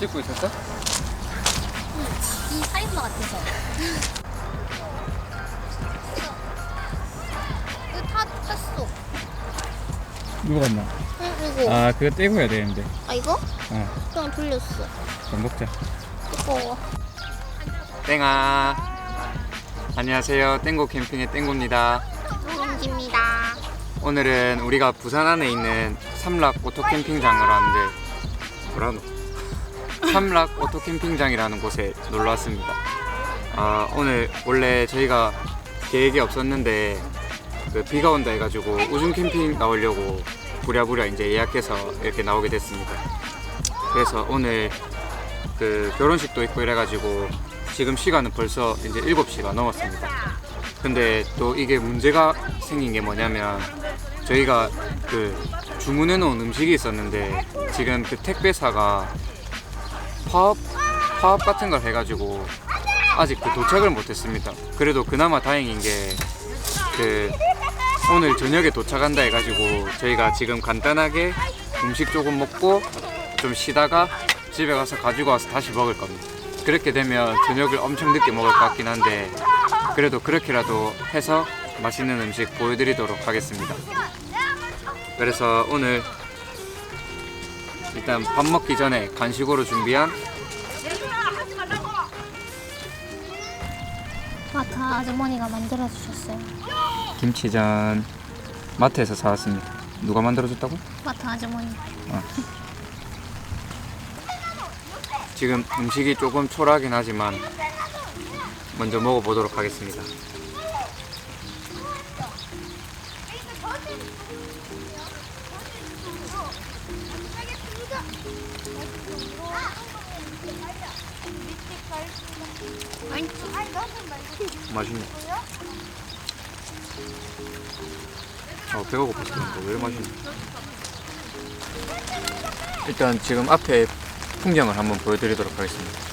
찍고 있었어? 이 살인마 같아서. 이거 타, 탔어. 누가 봤나? 응, 이거. 아 그거 떼고 해야 되는데 아, 이거? 어 그냥 돌렸어. 그럼 먹자 뜨거워. 땡아 안녕하세요 땡고 캠핑의 땡고입니다 누룽지입니다. 오늘은 우리가 부산 안에 있는 삼락 오토 캠핑장을 왔는데 뭐라 노? 삼락 오토 캠핑장이라는 곳에 놀러 왔습니다. 아, 오늘 원래 저희가 계획이 없었는데 그 비가 온다 해가지고 우중 캠핑 나오려고 부랴부랴 이제 예약해서 이렇게 나오게 됐습니다. 그래서 오늘 그 결혼식도 있고 이래가지고 지금 시간은 벌써 이제 7시가 넘었습니다. 근데 또 이게 문제가 생긴 게 뭐냐면 저희가 그 주문해 놓은 음식이 있었는데 지금 그 택배사가 파업 파업 같은 걸 해가지고 아직 그 도착을 못했습니다. 그래도 그나마 다행인 게 그 오늘 저녁에 도착한다 해가지고 저희가 지금 간단하게 음식 조금 먹고 좀 쉬다가 집에 가서 가지고 와서 다시 먹을 겁니다. 그렇게 되면 저녁을 엄청 늦게 먹을 것 같긴 한데 그래도 그렇게라도 해서 맛있는 음식 보여드리도록 하겠습니다. 그래서 오늘 일단 밥 먹기 전에 간식으로 준비한 마트 아주머니가 만들어 주셨어요. 김치전 마트에서 사왔습니다. 누가 만들어줬다고? 마트 아주머니. 지금 음식이 조금 초라하긴 하지만 먼저 먹어보도록 하겠습니다. 맛있네. 어, 배가 고팠어. 왜 맛있네. 일단 지금 앞에 풍경을 한번 보여드리도록 하겠습니다.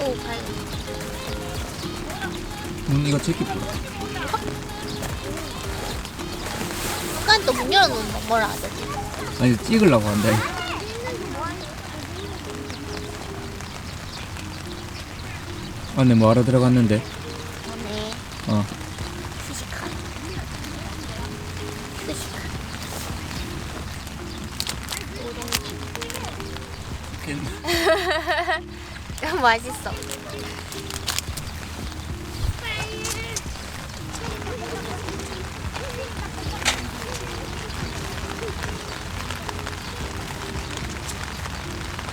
오, 발. 음, 이거 제끼 뿌려. 순간 또문 열어놓는 거 뭐라 하지? 아니, 찍으려고 한다. 안에 뭐 하러 들어갔는데? 안에 어. 맛있어.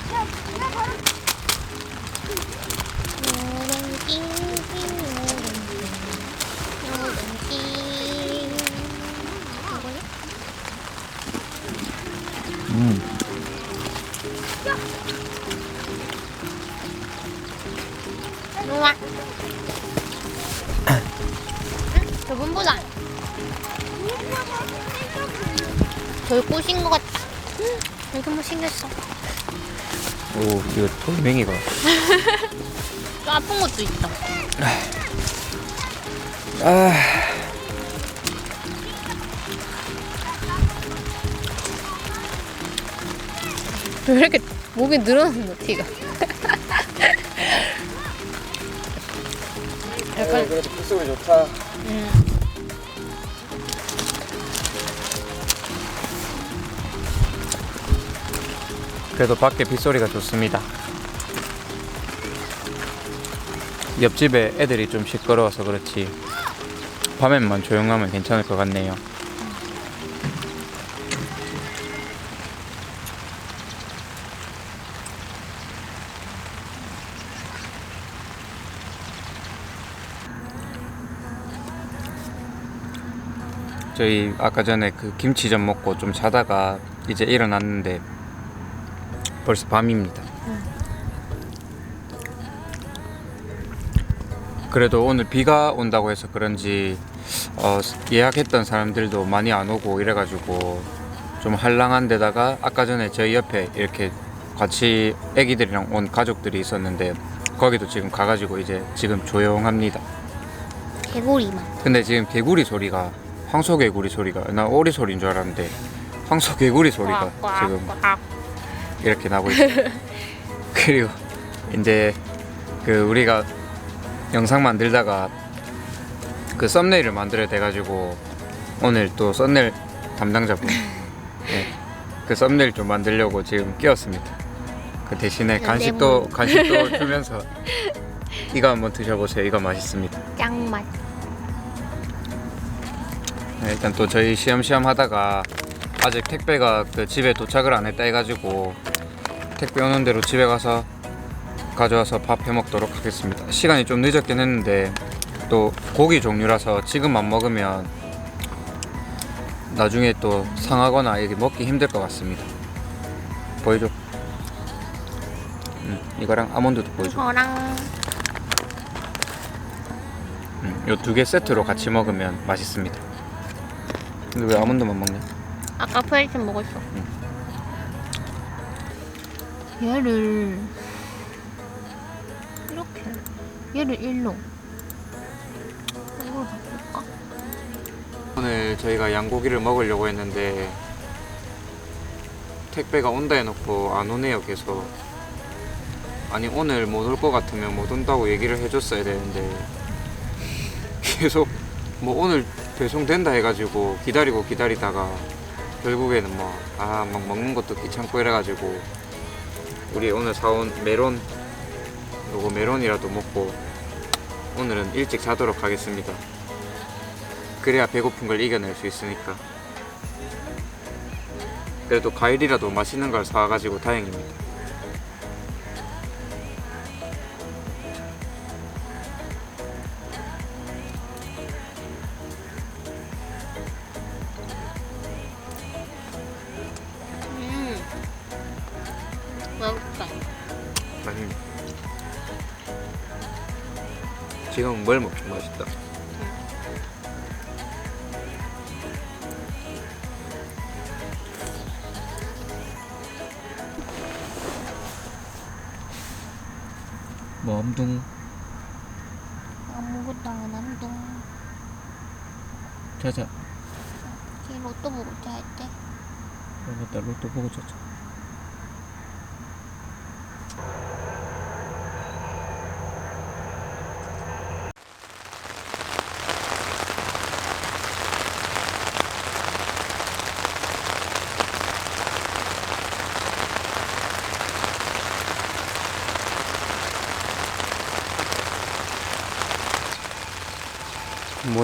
노랭이, 이렇게 못생겼어. 오, 이거 돌멩이가. 또 아픈 것도 있다. 아. 왜 이렇게 목이 늘어났노, 티가. 약간, 그래도 빗소리 좋다. 음. 그래도 밖에 빗소리가 좋습니다. 옆집에 애들이 좀 시끄러워서 그렇지 밤에만 조용하면 괜찮을 것 같네요. 저희 아까 전에 그 김치전 먹고 좀 자다가 이제 일어났는데 벌써 밤입니다. 그래도 오늘 비가 온다고 해서 그런지 어, 예약했던 사람들도 많이 안 오고 이래가지고 좀 한랑한 데다가 아까 전에 저희 옆에 이렇게 같이 애기들이랑 온 가족들이 있었는데 거기도 지금 가가지고 이제 지금 조용합니다. 개구리만. 근데 지금 개구리 소리가 황소 개구리 소리가 나 오리 소리인 줄 알았는데 황소 개구리 소리가 지금 이렇게 나고 있어요. 그리고 이제 그 우리가 영상 만들다가 그 썸네일을 만들어야 돼가지고 오늘 또 썸네일 담당자분 네, 그 썸네일 좀 만들려고 지금 끼웠습니다. 그 대신에 간식도 간식도 주면서 이거 한번 드셔보세요. 이거 맛있습니다. 짱맛. 네, 일단 또 저희 시험시험 하다가 아직 택배가 그 집에 도착을 안 했다 해가지고 택배 오는 대로 집에 가서 가져와서 밥 해 먹도록 하겠습니다. 시간이 좀 늦었긴 했는데 또 고기 종류라서 지금만 먹으면 나중에 또 상하거나 이게 먹기 힘들 것 같습니다. 보여줘. 음, 이거랑 아몬드도 보여줘. 이거랑 음, 요두 개 세트로 같이 먹으면 맛있습니다. 근데 왜 아몬드만 먹냐? 아까 프레이튼 먹었어. 얘를 이렇게 얘를 일로 이걸 바꿀까? 오늘 저희가 양고기를 먹으려고 했는데 택배가 온다 해놓고 안 오네요 계속 아니 오늘 못 올 것 같으면 못 온다고 얘기를 해줬어야 되는데 계속 뭐 오늘 배송된다 해가지고 기다리고 기다리다가 결국에는 뭐 아 막 먹는 것도 귀찮고 이래가지고 우리 오늘 사온 메론 요거 메론이라도 먹고 오늘은 일찍 자도록 하겠습니다 그래야 배고픈 걸 이겨낼 수 있으니까. 그래도 과일이라도 맛있는 걸 사와가지고 다행입니다. 맛있네. 지금은 뭘 먹든 맛있다. 멈둥 아무것도 안 한다. 자자 걔 로또 보고 자야 돼. 맞다 로또 보고 자자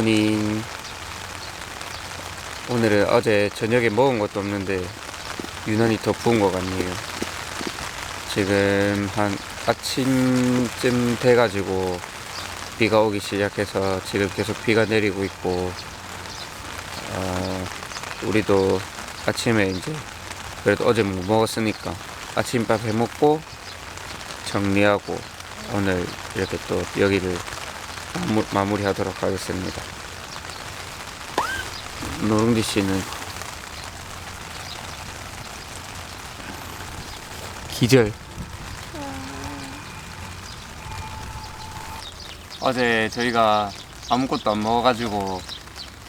모닝 오늘은 어제 저녁에 먹은 것도 없는데 유난히 더 부은 것 같네요. 지금 한 아침쯤 돼가지고 비가 오기 시작해서 지금 계속 비가 내리고 있고 어, 우리도 아침에 이제 그래도 어제 못 먹었으니까 아침밥 해 먹고 정리하고 오늘 이렇게 또 여기를 마무, 마무리 하도록 하겠습니다. 노릉디 씨는 기절. 어제 저희가 아무것도 안 먹어가지고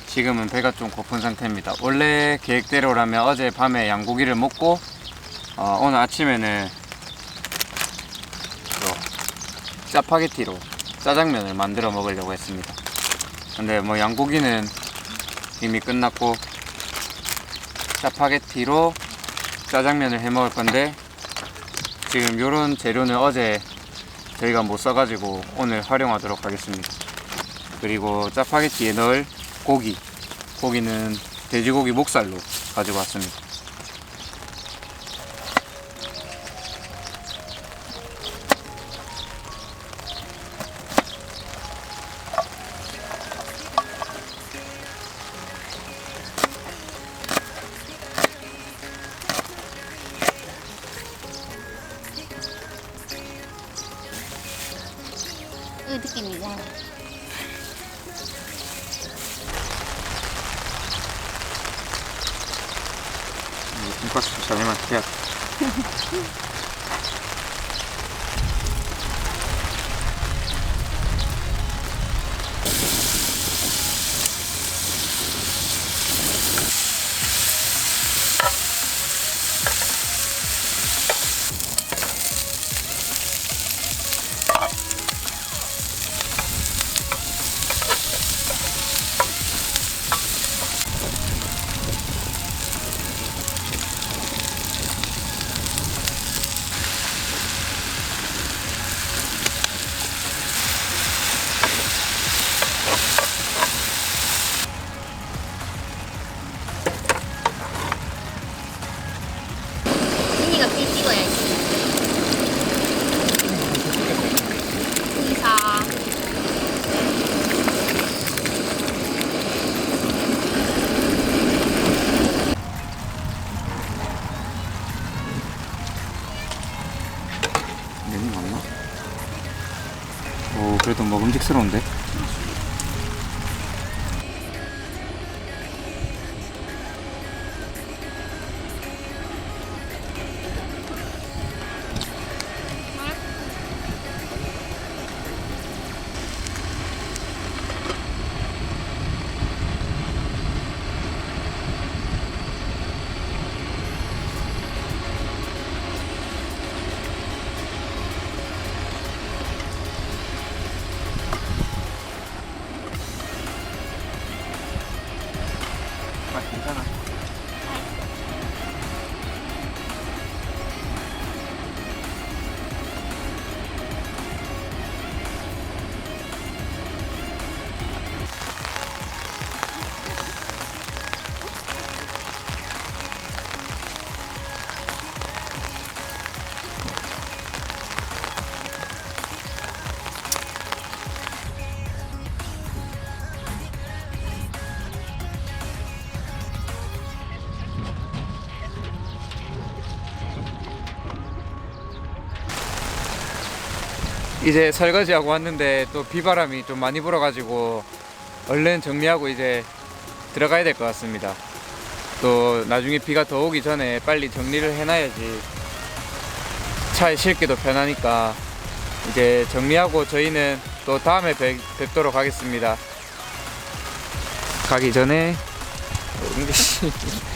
지금은 배가 좀 고픈 상태입니다. 원래 계획대로라면 어제 밤에 양고기를 먹고 어, 오늘 아침에는 또 짜파게티로 짜장면을 만들어 먹으려고 했습니다. 근데 뭐 양고기는 이미 끝났고 짜파게티로 짜장면을 해 먹을 건데 지금 요런 재료는 어제 저희가 못 써가지고 오늘 활용하도록 하겠습니다. 그리고 짜파게티에 넣을 고기 고기는 돼지고기 목살로 가지고 왔습니다. 김밥수 먹음직스러운데? 이제 설거지하고 왔는데 또 비바람이 좀 많이 불어가지고 얼른 정리하고 이제 들어가야 될 것 같습니다. 또 나중에 비가 더 오기 전에 빨리 정리를 해놔야지 차에 싣기도 편하니까 이제 정리하고 저희는 또 다음에 뵙, 뵙도록 하겠습니다. 가기 전에